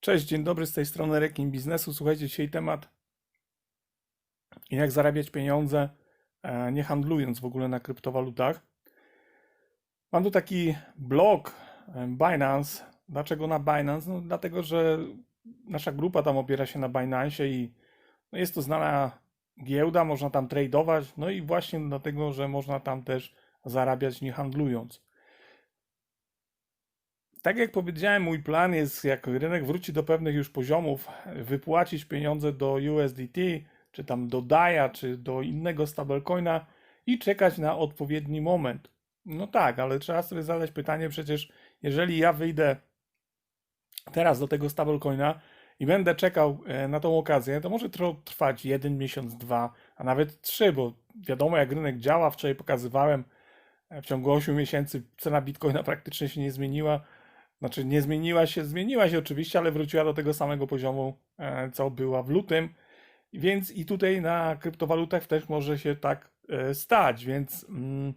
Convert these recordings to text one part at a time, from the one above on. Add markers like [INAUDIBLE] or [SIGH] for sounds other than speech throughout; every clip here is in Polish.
Cześć, dzień dobry, z tej strony Rekin Biznesu. Słuchajcie, dzisiaj temat jak zarabiać pieniądze e, nie handlując w ogóle na kryptowalutach. Mam tu taki blog e, Binance. Dlaczego na Binance? No, dlatego, że nasza grupa tam opiera się na Binance i no, jest to znana giełda, można tam tradować, no i właśnie dlatego, że można tam też zarabiać nie handlując. Tak jak powiedziałem, mój plan jest, jak rynek wróci do pewnych już poziomów, wypłacić pieniądze do USDT, czy tam do DAIA, czy do innego stablecoina i czekać na odpowiedni moment. No tak, ale trzeba sobie zadać pytanie, przecież jeżeli ja wyjdę teraz do tego stablecoina i będę czekał e, na tą okazję, to może trwać jeden miesiąc, dwa, a nawet trzy, bo wiadomo jak rynek działa. Wczoraj pokazywałem, e, w ciągu 8 miesięcy cena bitcoina praktycznie się nie zmieniła znaczy nie zmieniła się, zmieniła się oczywiście, ale wróciła do tego samego poziomu, e, co była w lutym. Więc i tutaj na kryptowalutach też może się tak e, stać, więc mm,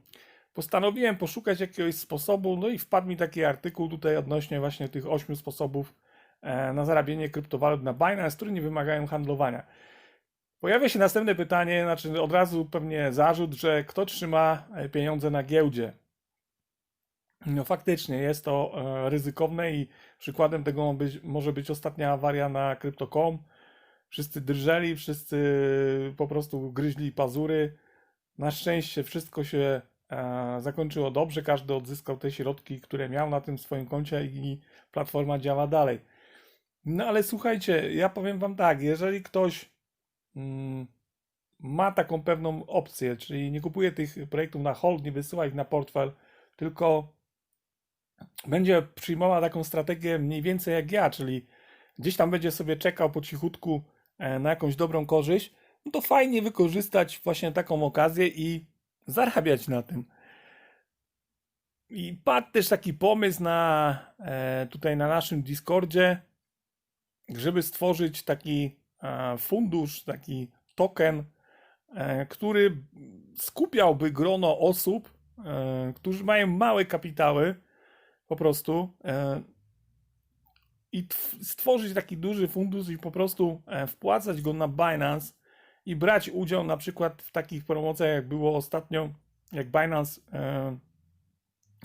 postanowiłem poszukać jakiegoś sposobu, no i wpadł mi taki artykuł tutaj odnośnie właśnie tych ośmiu sposobów e, na zarabianie kryptowalut na Binance, które nie wymagają handlowania. Pojawia się następne pytanie, znaczy od razu pewnie zarzut, że kto trzyma pieniądze na giełdzie. No faktycznie jest to e, ryzykowne i przykładem tego być, może być ostatnia awaria na Crypto.com. Wszyscy drżeli, wszyscy po prostu gryźli pazury. Na szczęście wszystko się e, zakończyło dobrze, każdy odzyskał te środki, które miał na tym swoim koncie i platforma działa dalej. No ale słuchajcie, ja powiem Wam tak, jeżeli ktoś mm, ma taką pewną opcję, czyli nie kupuje tych projektów na hold, nie wysyła ich na portfel, tylko będzie przyjmował taką strategię mniej więcej jak ja, czyli gdzieś tam będzie sobie czekał po cichutku e, na jakąś dobrą korzyść, no to fajnie wykorzystać właśnie taką okazję i zarabiać na tym. I padł też taki pomysł na e, tutaj na naszym Discordzie, żeby stworzyć taki e, fundusz, taki token, który skupiałby grono osób, którzy mają małe kapitały, po prostu e, i stworzyć taki duży fundusz i po prostu e, wpłacać go na Binance i brać udział na przykład w takich promocjach, jak było ostatnio, jak Binance e,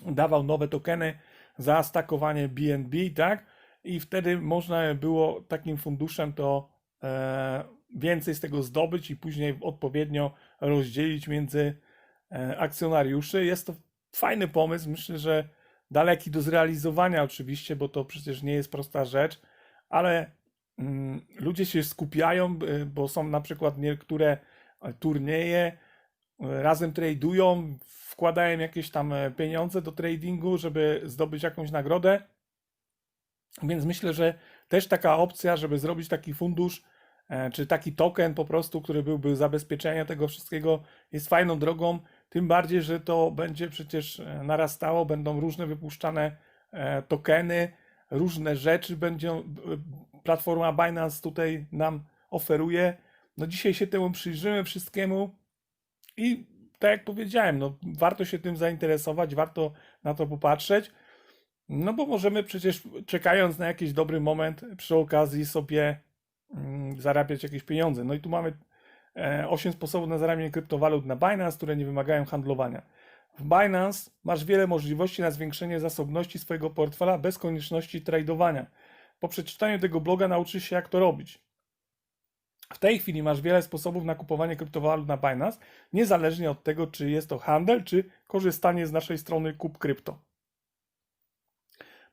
dawał nowe tokeny za stakowanie BNB, tak? I wtedy można było takim funduszem to więcej z tego zdobyć i później odpowiednio rozdzielić między akcjonariuszy. Jest to fajny pomysł. Myślę, że daleki do zrealizowania oczywiście, bo to przecież nie jest prosta rzecz, ale mm, ludzie się skupiają, y, bo są na przykład niektóre e, turnieje, y, razem tradują, wkładają jakieś tam e, pieniądze do tradingu, żeby zdobyć jakąś nagrodę. Więc myślę, że też taka opcja, żeby zrobić taki fundusz, e, czy taki token po prostu, który byłby zabezpieczeniem tego wszystkiego, jest fajną drogą tym bardziej, że to będzie przecież e, narastało, będą różne wypuszczane e, tokeny, różne rzeczy będzie e, platforma Binance tutaj nam oferuje. No dzisiaj się temu przyjrzymy wszystkiemu i tak jak powiedziałem, no warto się tym zainteresować, warto na to popatrzeć. No bo możemy przecież czekając na jakiś dobry moment przy okazji sobie mm, zarabiać jakieś pieniądze. No i tu mamy 8 e, sposobów na zarabianie kryptowalut na Binance, które nie wymagają handlowania. W Binance masz wiele możliwości na zwiększenie zasobności swojego portfela bez konieczności tradowania. Po przeczytaniu tego bloga nauczysz się, jak to robić. W tej chwili masz wiele sposobów na kupowanie kryptowalut na Binance, niezależnie od tego, czy jest to handel, czy korzystanie z naszej strony Kup Krypto.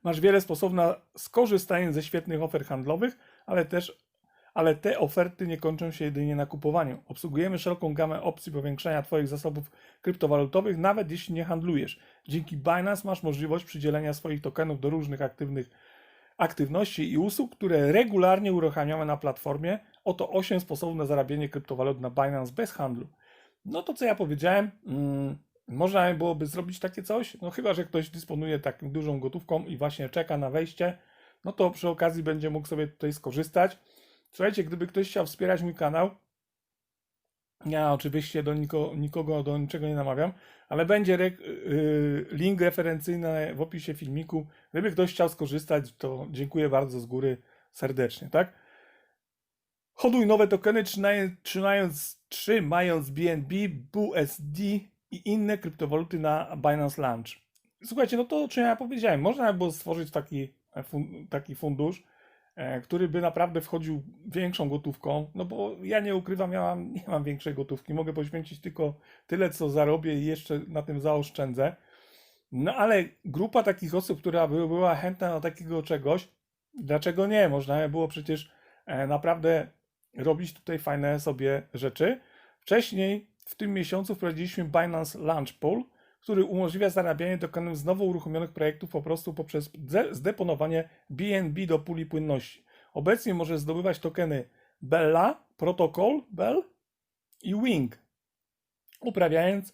Masz wiele sposobów na skorzystanie ze świetnych ofert handlowych, ale też ale te oferty nie kończą się jedynie na kupowaniu. Obsługujemy szeroką gamę opcji powiększania Twoich zasobów kryptowalutowych, nawet jeśli nie handlujesz. Dzięki Binance masz możliwość przydzielenia swoich tokenów do różnych aktywnych aktywności i usług, które regularnie uruchamiamy na platformie. Oto 8 sposobów na zarabianie kryptowalut na Binance bez handlu. No to co ja powiedziałem, hmm, można byłoby zrobić takie coś, no chyba, że ktoś dysponuje taką dużą gotówką i właśnie czeka na wejście, no to przy okazji będzie mógł sobie tutaj skorzystać. Słuchajcie, gdyby ktoś chciał wspierać mój kanał, ja oczywiście do niko, nikogo do niczego nie namawiam, ale będzie re, yy, link referencyjny w opisie filmiku. Gdyby ktoś chciał skorzystać, to dziękuję bardzo z góry serdecznie, tak? Hoduj nowe tokeny, trzymając, trzymając, trzymając BNB, BUSD i inne kryptowaluty na Binance Launch. Słuchajcie, no to o czym ja powiedziałem, można by było stworzyć taki, e, taki fundusz, który by naprawdę wchodził większą gotówką, no bo ja nie ukrywam, ja mam, nie mam większej gotówki, mogę poświęcić tylko tyle, co zarobię i jeszcze na tym zaoszczędzę. No ale grupa takich osób, która by była chętna do takiego czegoś, dlaczego nie? Można by było przecież e, naprawdę robić tutaj fajne sobie rzeczy. Wcześniej w tym miesiącu wprowadziliśmy Binance Launch Pool, który umożliwia zarabianie tokenów z nowo uruchomionych projektów po prostu poprzez ze- zdeponowanie BNB do puli płynności. Obecnie możesz zdobywać tokeny Bella, Protocol, Bell i Wing, uprawiając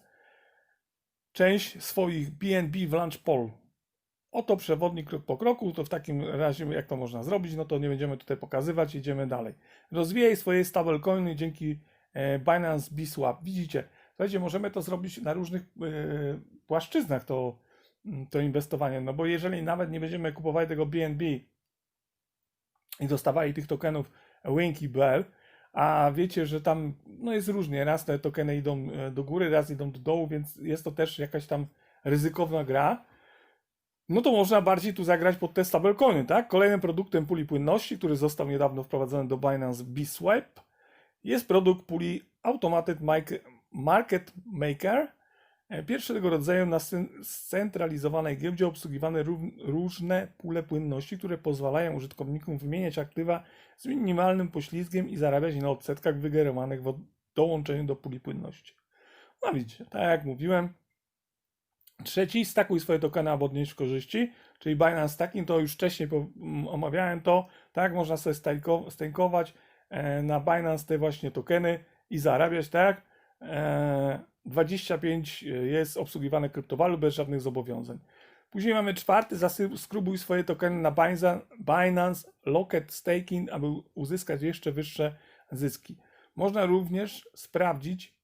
część swoich BNB w Launch Pool. Oto przewodnik krok po kroku, to w takim razie jak to można zrobić, no to nie będziemy tutaj pokazywać, idziemy dalej. Rozwijaj swoje stablecoiny dzięki e, Binance BSwap. Widzicie, słuchajcie, możemy to zrobić na różnych e, płaszczyznach to, mm, to inwestowanie, no bo jeżeli nawet nie będziemy kupowali tego BNB i dostawali tych tokenów Wink i Bell, a wiecie, że tam no jest różnie, raz te tokeny idą e, do góry, raz idą do dołu, więc jest to też jakaś tam ryzykowna gra, no to można bardziej tu zagrać pod te stablecoiny, tak? Kolejnym produktem puli płynności, który został niedawno wprowadzony do Binance BSwap, jest produkt puli Automated Market Maker. E, Pierwszy tego rodzaju na scentralizowanej giełdzie obsługiwane różne pule płynności, które pozwalają użytkownikom wymieniać aktywa z minimalnym poślizgiem i zarabiać na odsetkach wygenerowanych w dołączeniu do puli płynności. No widzicie, tak jak mówiłem, Trzeci, stakuj swoje tokeny, aby odnieść korzyści, czyli Binance Stacking, to już wcześniej omawiałem to, tak, można sobie stejkować e, na Binance te właśnie tokeny i zarabiać, tak, 25 jest obsługiwane kryptowalut bez żadnych zobowiązań. Później mamy czwarty, zasy- skrubuj swoje tokeny na Binance, Locket Staking, aby uzyskać jeszcze wyższe zyski. Można również sprawdzić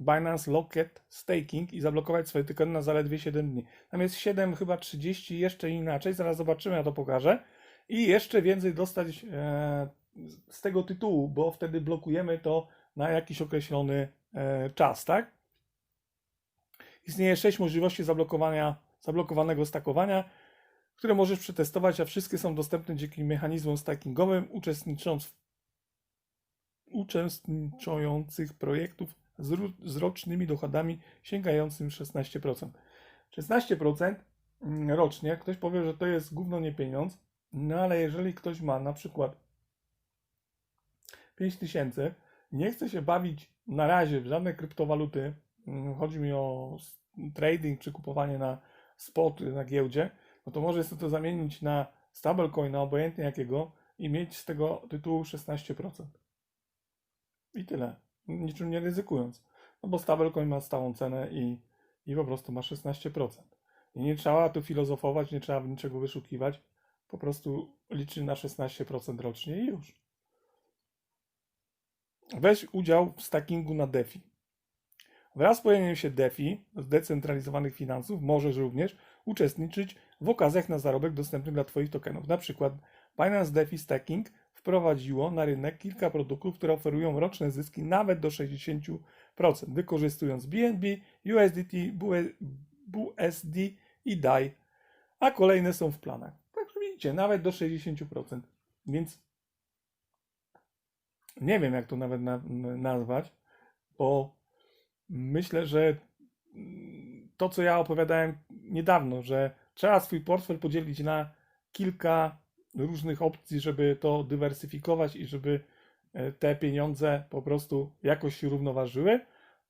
Binance Locket Staking i zablokować swoje tokeny na zaledwie 7 dni. Tam jest 7, chyba 30, jeszcze inaczej, zaraz zobaczymy, ja to pokażę. I jeszcze więcej dostać e, z tego tytułu, bo wtedy blokujemy to na jakiś określony e, czas, tak? Istnieje 6 możliwości zablokowania, zablokowanego stakowania, które możesz przetestować, a wszystkie są dostępne dzięki mechanizmom stakingowym uczestnicząc w uczestniczących projektów z, z rocznymi dochodami sięgającymi 16%. 16% mm, rocznie, ktoś powie, że to jest gówno nie pieniądz, no ale jeżeli ktoś ma na przykład 5000 i nie chce się bawić na razie w żadne kryptowaluty, mm, chodzi mi o trading czy kupowanie na spot na giełdzie, no to może sobie to zamienić na stablecoina, obojętnie jakiego i mieć z tego tytułu 16%. I tyle. Niczym nie ryzykując. No bo stablecoin ma stałą cenę i, i po prostu ma 16%. I nie trzeba tu filozofować, nie trzeba niczego wyszukiwać. Po prostu liczy na 16% rocznie i już. Weź udział w stackingu na DeFi. Wraz z pojawieniem się DeFi, zdecentralizowanych finansów, możesz również uczestniczyć w okazjach na zarobek dostępnych dla Twoich tokenów. Na przykład Binance DeFi Stacking wprowadziło na rynek kilka produktów, które oferują roczne zyski nawet do 60%, wykorzystując BNB, USDT, BUSD i DAI, a kolejne są w planach. Także widzicie, nawet do 60%. Więc nie wiem, jak to nawet na, nazwać, bo myślę, że mm, to, co ja opowiadałem niedawno, że trzeba swój portfel podzielić na kilka różnych opcji, żeby to dywersyfikować i żeby e, te pieniądze po prostu jakoś się równoważyły.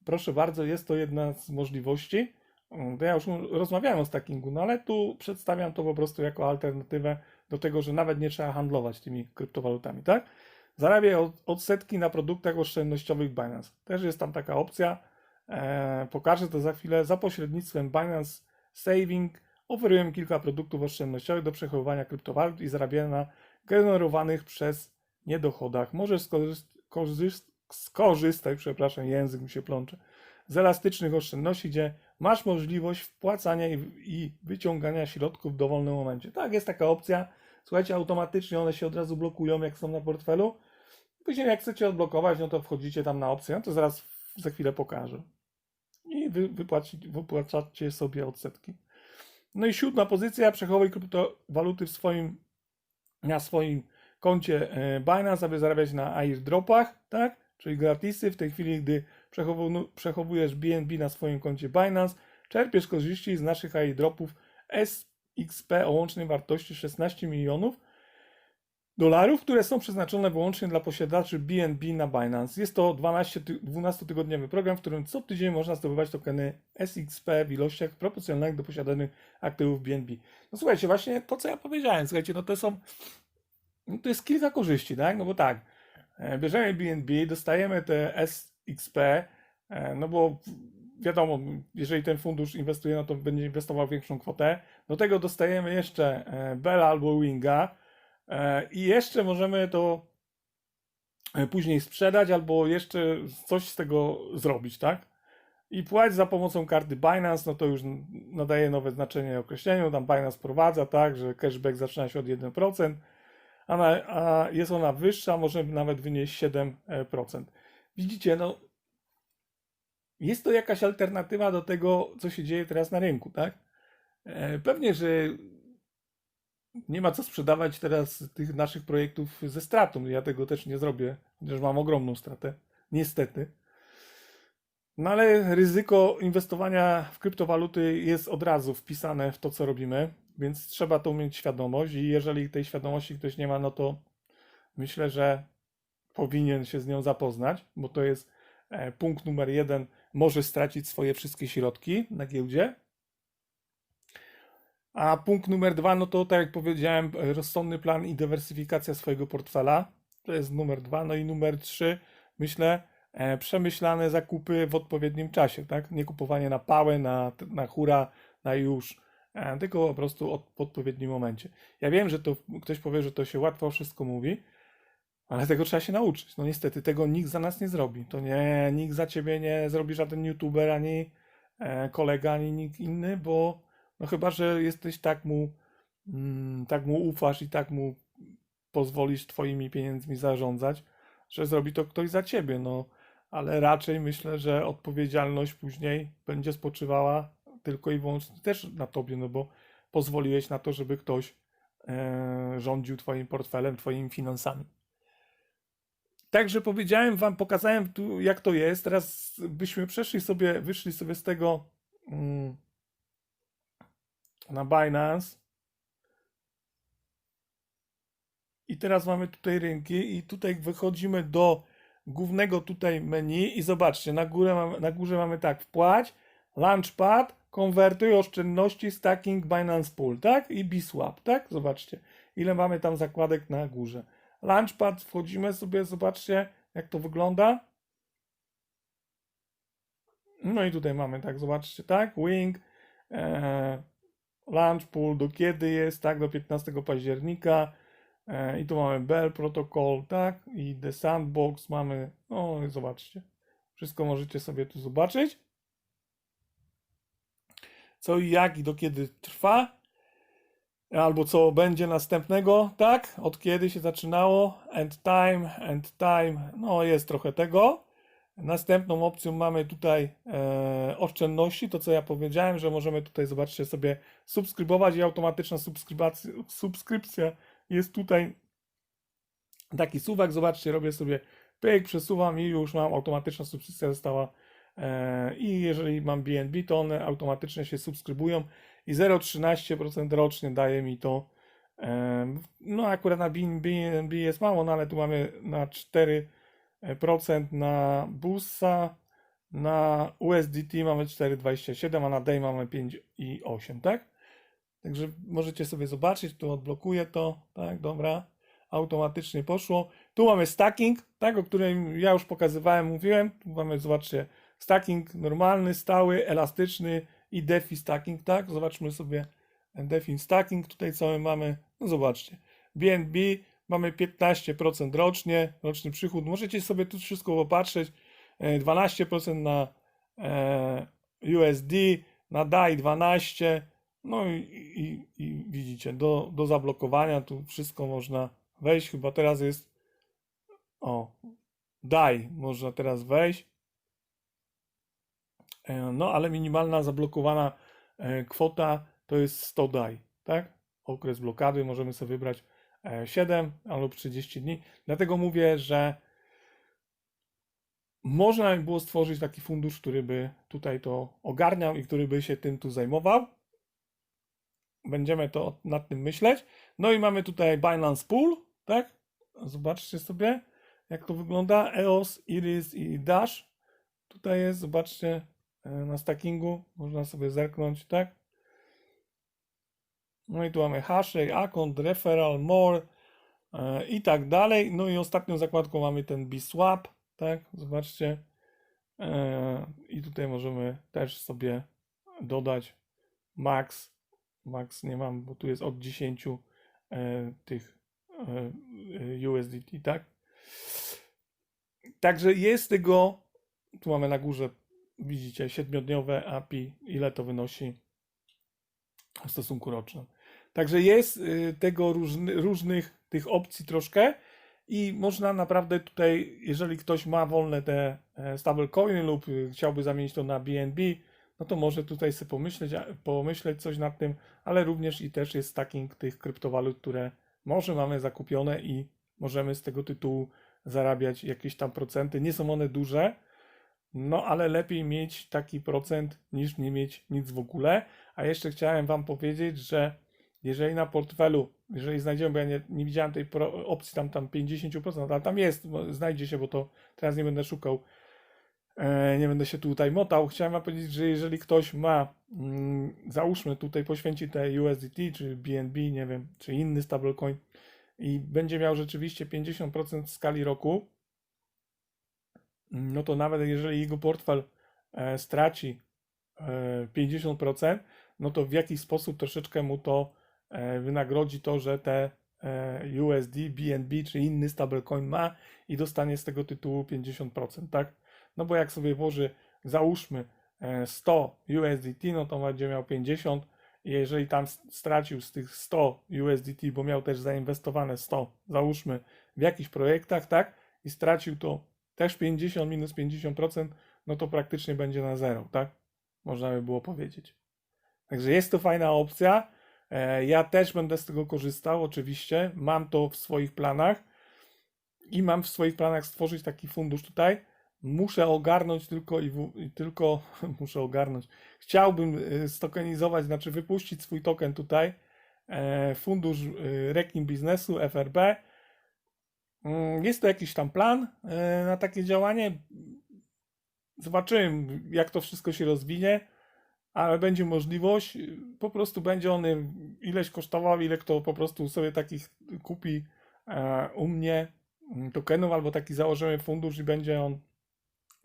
Proszę bardzo, jest to jedna z możliwości. Mm, ja już rozmawiałem o stackingu, no ale tu przedstawiam to po prostu jako alternatywę do tego, że nawet nie trzeba handlować tymi kryptowalutami, tak? Zarabiaj od- odsetki na produktach oszczędnościowych Binance. Też jest tam taka opcja. E, pokażę to za chwilę. Za pośrednictwem Binance Saving oferują kilka produktów oszczędnościowych do przechowywania kryptowalut i zarabiania na generowanych przez niedochodach. Możesz skorzyst- korzyst- skorzystać, przepraszam, język mi się plącze, z elastycznych oszczędności, gdzie masz możliwość wpłacania i, i wyciągania środków w dowolnym momencie. Tak, jest taka opcja. słuchajcie, automatycznie one się od razu blokują, jak są na portfelu. Później jak chcecie odblokować, no to wchodzicie tam na opcję, no to zaraz za chwilę pokażę. I wy, wypłacacie sobie odsetki. No i siódma pozycja, przechowuj kryptowaluty w swoim, na swoim koncie e, Binance, aby zarabiać na airdropach, tak? Czyli gratisy. W tej chwili, gdy przechowu- przechowujesz BNB na swoim koncie Binance, czerpiesz korzyści z naszych airdropów SXP o łącznej wartości 16 milionów dolarów, które są przeznaczone wyłącznie dla posiadaczy BNB na Binance. Jest to 12, ty- 12-tygodniowy program, w którym co tydzień można zdobywać tokeny SXP w ilościach proporcjonalnych do posiadanych aktywów BNB. No słuchajcie, właśnie to, co ja powiedziałem, słuchajcie, no to są, no to jest kilka korzyści, tak? No bo tak, e, bierzemy BNB, dostajemy te SXP, e, no bo wiadomo, jeżeli ten fundusz inwestuje, no to będzie inwestował większą kwotę. Do tego dostajemy jeszcze e, Bella albo Winga i jeszcze możemy to e, później sprzedać albo jeszcze coś z tego zrobić, tak? I płać za pomocą karty Binance, no to już nadaje nowe znaczenie określeniu, tam Binance prowadza, tak, że cashback zaczyna się od 1%, a, a jest ona wyższa, może nawet wynieść 7%. Widzicie, no jest to jakaś alternatywa do tego, co się dzieje teraz na rynku, tak? E, Pewnie, że nie ma co sprzedawać teraz tych naszych projektów ze stratą. Ja tego też nie zrobię, chociaż mam ogromną stratę. Niestety. No ale ryzyko inwestowania w kryptowaluty jest od razu wpisane w to, co robimy, więc trzeba to mieć świadomość i jeżeli tej świadomości ktoś nie ma, no to myślę, że powinien się z nią zapoznać, bo to jest e, punkt numer jeden. Może stracić swoje wszystkie środki na giełdzie. A punkt numer dwa, no to tak jak powiedziałem, rozsądny plan i dywersyfikacja swojego portfela. To jest numer dwa. No i numer trzy, myślę, e, przemyślane zakupy w odpowiednim czasie, tak? Nie kupowanie na pałę, na, na hura, na już, e, tylko po prostu od, w odpowiednim momencie. Ja wiem, że to ktoś powie, że to się łatwo wszystko mówi, ale tego trzeba się nauczyć. No niestety, tego nikt za nas nie zrobi. To nie, nikt za ciebie nie zrobi żaden youtuber, ani e, kolega, ani nikt inny, bo no chyba, że jesteś tak mu, mm, tak mu ufasz i tak mu pozwolisz twoimi pieniędzmi zarządzać, że zrobi to ktoś za ciebie, no. Ale raczej myślę, że odpowiedzialność później będzie spoczywała tylko i wyłącznie też na tobie, no bo pozwoliłeś na to, żeby ktoś e, rządził twoim portfelem, twoimi finansami. Także powiedziałem wam, pokazałem tu, jak to jest. Teraz byśmy przeszli sobie, wyszli sobie z tego mm, na Binance. I teraz mamy tutaj rynki i tutaj wychodzimy do głównego tutaj menu i zobaczcie, na, górę na górze mamy tak, wpłać, Launchpad, konwertuj oszczędności, stacking, Binance Pool, tak? I Biswap, tak? Zobaczcie, ile mamy tam zakładek na górze. Launchpad, wchodzimy sobie, zobaczcie, jak to wygląda. No i tutaj mamy, tak, zobaczcie, tak, Wing, e, Launch Pool, do kiedy jest, tak, do 15 października. E, I tu mamy Bell Protocol, tak, i The Sandbox mamy, no zobaczcie. Wszystko możecie sobie tu zobaczyć. Co i jak i do kiedy trwa albo co będzie następnego, tak? Od kiedy się zaczynało? End time, end time, no jest trochę tego. Następną opcją mamy tutaj e, oszczędności, to co ja powiedziałem, że możemy tutaj, zobaczcie sobie, subskrybować i automatyczna subskrypcja jest tutaj taki suwak, zobaczcie, robię sobie pyk, przesuwam i już mam automatyczna subskrypcja została e, i jeżeli mam BNB, to one automatycznie się subskrybują i 0,13% rocznie daje mi to. em, No akurat na BNB jest mało, no ale tu mamy na 4% na BUSA, na USDT mamy 4,27, a na DAY mamy 5,8, tak? Także możecie sobie zobaczyć, tu odblokuję to, tak, dobra, automatycznie poszło. Tu mamy stacking, tak, o którym ja już pokazywałem, mówiłem. Tu mamy, zobaczcie, stacking normalny, stały, elastyczny i DeFi stacking, tak? Zobaczmy sobie DeFi stacking, tutaj co my mamy, no zobaczcie, BNB mamy 15% rocznie, roczny przychód, możecie sobie tu wszystko popatrzeć, E, 12% na e, USD, na DAI 12, No i, i, i widzicie, do, do zablokowania tu wszystko można wejść. Chyba teraz jest. O, daj, można teraz wejść. E, No, ale minimalna zablokowana e, kwota to jest 100 daj, tak? Okres blokady możemy sobie wybrać e, 7 albo 30 dni. Dlatego mówię, że można by było stworzyć taki fundusz, który by tutaj to ogarniał i który by się tym tu zajmował. Będziemy to nad tym myśleć. No i mamy tutaj Binance Pool, tak? Zobaczcie sobie, jak to wygląda. EOS, Iris i Dash. Tutaj jest, zobaczcie, e, na stackingu. Można sobie zerknąć, tak? No i tu mamy hashtag, account, referral, more e, i tak dalej. No i ostatnią zakładką mamy ten BSwap, tak? Zobaczcie. E, I tutaj możemy też sobie dodać max. Max nie mam, bo tu jest od 10 e, tych USDT, tak? Także jest tego, tu mamy na górze, widzicie, siedmiodniowe API, ile to wynosi w stosunku rocznym. Także jest y, tego różny, różnych tych opcji troszkę i można naprawdę tutaj, jeżeli ktoś ma wolne te e, stablecoiny lub y, chciałby zamienić to na BNB, no to może tutaj sobie pomyśleć, pomyśleć coś nad tym, ale również i też jest stacking tych kryptowalut, które może mamy zakupione i możemy z tego tytułu zarabiać jakieś tam procenty. Nie są one duże, no ale lepiej mieć taki procent niż nie mieć nic w ogóle. A jeszcze chciałem Wam powiedzieć, że jeżeli na portfelu, jeżeli znajdziemy, bo ja nie, nie widziałem tej opcji tam, tam 50%, ale tam jest, znajdzie się, bo to teraz nie będę szukał, e, nie będę się tutaj motał. Chciałem Wam powiedzieć, że jeżeli ktoś ma, mm, załóżmy tutaj poświęci te USDT, czy BNB, nie wiem, czy inny stablecoin i będzie miał rzeczywiście 50% w skali roku, no to nawet jeżeli jego portfel e, straci e, 50%, no to w jakiś sposób troszeczkę mu to e, wynagrodzi to, że te e, USD, BNB czy inny stablecoin ma i dostanie z tego tytułu 50%, tak? No bo jak sobie włoży, załóżmy e, 100 USDT, no to będzie miał 50 i jeżeli tam stracił z tych 100 USDT, bo miał też zainwestowane 100, załóżmy w jakichś projektach, tak? I stracił to też 50 minus 50%, no to praktycznie będzie na zero, tak? Można by było powiedzieć. Także jest to fajna opcja. E, Ja też będę z tego korzystał, oczywiście. Mam to w swoich planach i mam w swoich planach stworzyć taki fundusz tutaj. Muszę ogarnąć tylko i, w, i tylko [LAUGHS] muszę ogarnąć. Chciałbym y, stokenizować, znaczy wypuścić swój token tutaj. E, Fundusz Rekin Biznesu FRB. Mm, Jest to jakiś tam plan e, na takie działanie. Zobaczymy, jak to wszystko się rozwinie, ale będzie możliwość. Po prostu będzie on ileś kosztował, ile kto po prostu sobie takich kupi e, u mnie mm, tokenów, albo taki założymy fundusz i będzie on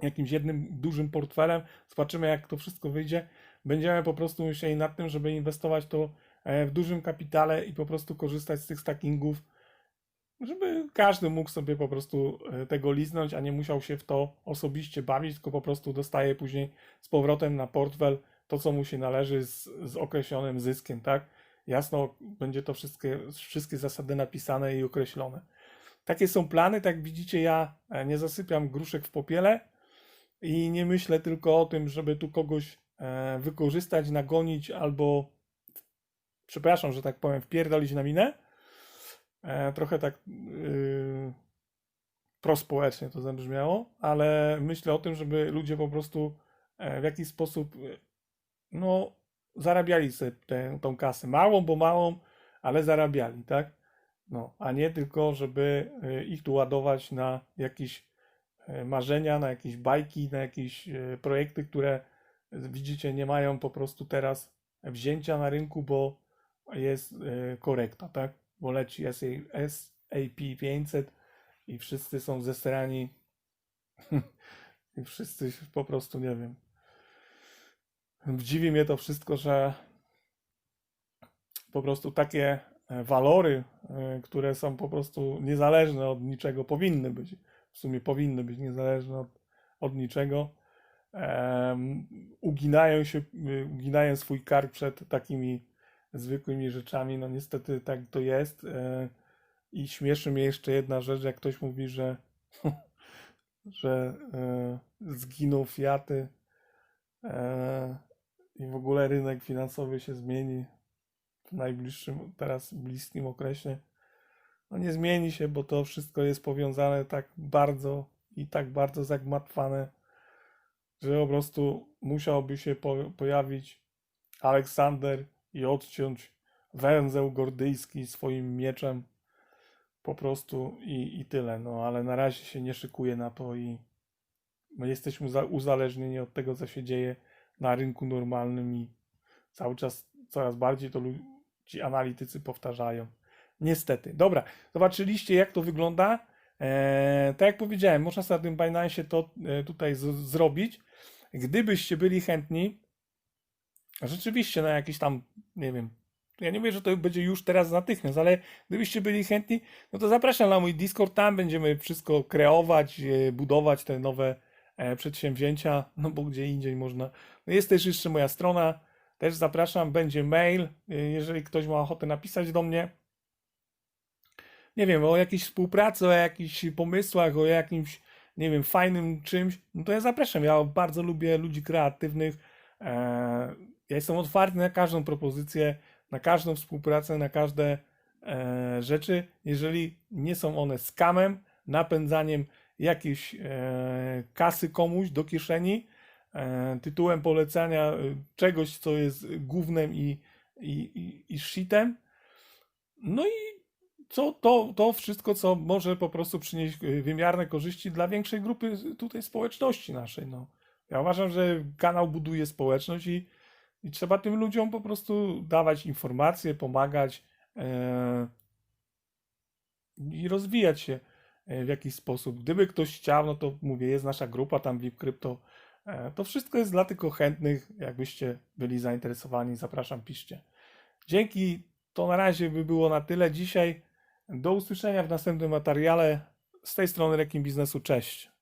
jakimś jednym dużym portfelem. Zobaczymy, jak to wszystko wyjdzie. Będziemy po prostu myśleli nad tym, żeby inwestować to e, w dużym kapitale i po prostu korzystać z tych stackingów żeby każdy mógł sobie po prostu e, tego liznąć, a nie musiał się w to osobiście bawić, tylko po prostu dostaje później z powrotem na portfel to, co mu się należy z, z określonym zyskiem, tak? Jasno, będzie to wszystkie, wszystkie zasady napisane i określone. Takie są plany, tak widzicie, ja e, nie zasypiam gruszek w popiele i nie myślę tylko o tym, żeby tu kogoś e, wykorzystać, nagonić albo, przepraszam, że tak powiem, wpierdolić na minę, E, trochę tak yy, prospołecznie to zabrzmiało, ale myślę o tym, żeby ludzie po prostu w jakiś sposób no, zarabiali sobie tę, tą kasę. Małą, bo małą, ale zarabiali, tak? No, a nie tylko, żeby e, ich tu ładować na jakieś e, marzenia, na jakieś bajki, na jakieś e, projekty, które widzicie nie mają po prostu teraz wzięcia na rynku, bo jest korekta, tak? Bo leci SA SAP 500 i wszyscy są zesrani [LAUGHS] i wszyscy po prostu nie wiem. Dziwi mnie to wszystko, że po prostu takie e, walory, e, które są po prostu niezależne od niczego, powinny być, w sumie powinny być niezależne od, od niczego, em, uginają się, y, uginają swój kark przed takimi zwykłymi rzeczami. No niestety tak to jest. E, I śmieszy mnie jeszcze jedna rzecz, jak ktoś mówi, że, [LAUGHS] że e, zginą Fiaty e, i w ogóle rynek finansowy się zmieni w najbliższym, teraz bliskim okresie. No nie zmieni się, bo to wszystko jest powiązane tak bardzo i tak bardzo zagmatwane, że po prostu musiałby się po, pojawić Aleksander i odciąć węzeł gordyjski swoim mieczem po prostu i, i tyle. No ale na razie się nie szykuje na to i my jesteśmy za, uzależnieni od tego, co się dzieje na rynku normalnym i cały czas coraz bardziej to ci analitycy powtarzają. Niestety. Dobra, zobaczyliście jak to wygląda. Eee, tak jak powiedziałem, można sobie na tym Binance to e, tutaj zrobić. Gdybyście byli chętni, rzeczywiście na jakiś tam, nie wiem, ja nie mówię, że to będzie już teraz natychmiast, ale gdybyście byli chętni, no to zapraszam na mój Discord, tam będziemy wszystko kreować, e, budować te nowe przedsięwzięcia, no bo gdzie indziej można. Jest też jeszcze moja strona, też zapraszam, będzie mail, e, jeżeli ktoś ma ochotę napisać do mnie. Nie wiem, o jakiejś współpracy, o jakichś pomysłach, o jakimś, nie wiem, fajnym czymś, no to ja zapraszam. Ja bardzo lubię ludzi kreatywnych. E, ja jestem otwarty na każdą propozycję, na każdą współpracę, na każde e, rzeczy, jeżeli nie są one skamem, napędzaniem jakiejś e, kasy komuś do kieszeni, e, tytułem polecania e, czegoś, co jest gównem i, i, i, shitem. No i co to, to wszystko, co może po prostu przynieść e, wymiarne korzyści dla większej grupy tutaj społeczności naszej. No. Ja uważam, że kanał buduje społeczność i, i trzeba tym ludziom po prostu dawać informacje, pomagać i rozwijać się w jakiś sposób. Gdyby ktoś chciał, no to mówię, jest nasza grupa tam VIP Crypto. E, to wszystko jest dla tylko chętnych. Jakbyście byli zainteresowani, zapraszam, piszcie. Dzięki, to na razie by było na tyle dzisiaj. Do usłyszenia w następnym materiale. Z tej strony Rekin Biznesu, cześć.